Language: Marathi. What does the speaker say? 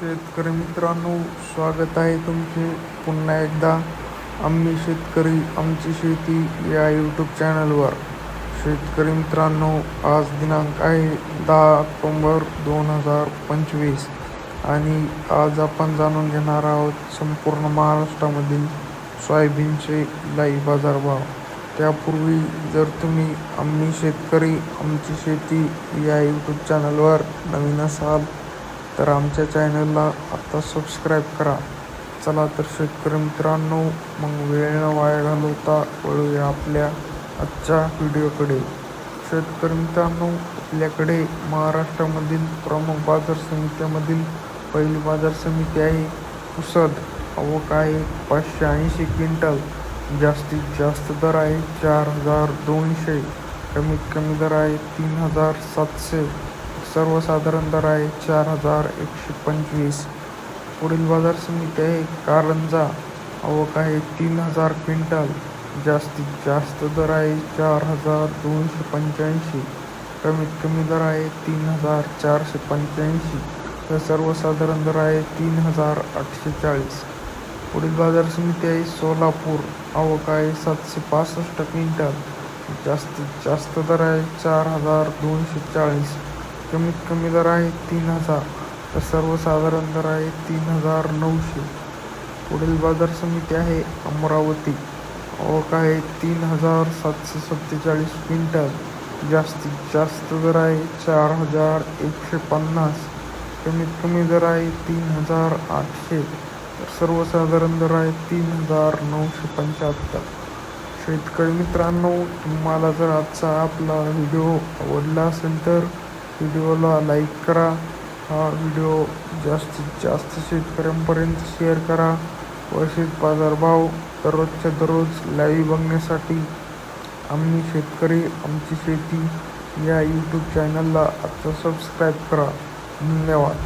शेतकरी मित्रांनो स्वागत आहे तुमचे पुन्हा एकदा. आम्ही शेतकरी आमची शेती या यूट्यूब चॅनलवर शेतकरी मित्रांनो आज दिनांक आहे दहा ऑक्टोंबर दोन हजार पंचवीस आणि आज आपण जाणून घेणार आहोत संपूर्ण महाराष्ट्रामधील सोयाबीनचे लाई बाजारभाव. त्यापूर्वी जर तुम्ही आम्ही शेतकरी आमची शेती या यूट्यूब चॅनलवर नवीन असाल तर आमच्या चॅनलला आत्ता सबस्क्राईब करा. चला तर शेतकरी मित्रांनो मग वेळ न वाया घालवता वळूया आपल्या आजच्या व्हिडिओकडे. शेतकरी मित्रांनो आपल्याकडे महाराष्ट्रामधील प्रमुख बाजार समित्यामधील पहिली बाजार समिती आहे. पुसद आवक आहे पाचशे ऐंशी क्विंटल. जास्तीत जास्त दर आहे चार हजार दोनशे. कमीत कमी दर आहे तीन हजार सातशे. सर्वसाधारण दर आहे चार हजार एकशे पंचवीस. पुढील बाजार समिती आहे. कारंजा. आवक आहे तीन हजार क्विंटल. जास्तीत जास्त दर आहे चार हजार दोनशे पंच्याऐंशी. कमीत कमी दर आहे तीन हजार चारशे पंच्याऐंशी. तर सर्वसाधारण दर आहे तीन हजार आठशे चाळीस. पुढील बाजार समिती आहे सोलापूर. आवक आहे सातशे पासष्ट क्विंटल. जास्तीत जास्त दर आहे चार हजार दोनशे चाळीस. कमीत कमी दर आहे तीन हजार. तर सर्वसाधारण दर आहे तीन हजार नऊशे. पुढील बाजार समिती आहे अमरावती. आवक आहे तीन हजार सातशे सत्तेचाळीस क्विंटल. जास्तीत जास्त दर आहे चार हजार एकशे पन्नास. कमीत कमी दर आहे तीन हजार आठशे. तर सर्वसाधारण दर आहे तीन हजार नऊशे पंच्याहत्तर. शेतकरी मित्रांनो तुम्हाला जर आजचा आपला व्हिडिओ आवडला असेल तर व्हिडिओला लाईक करा. हा व्हिडिओ जास्तीत जास्त शेतकऱ्यांपर्यंत शेअर करा. व शेत बाजारभाव दररोजच्या दररोज लाईव्ह बघण्यासाठी आम्ही शेतकरी आमची शेती या यूट्यूब चॅनलला आता सबस्क्राईब करा. धन्यवाद.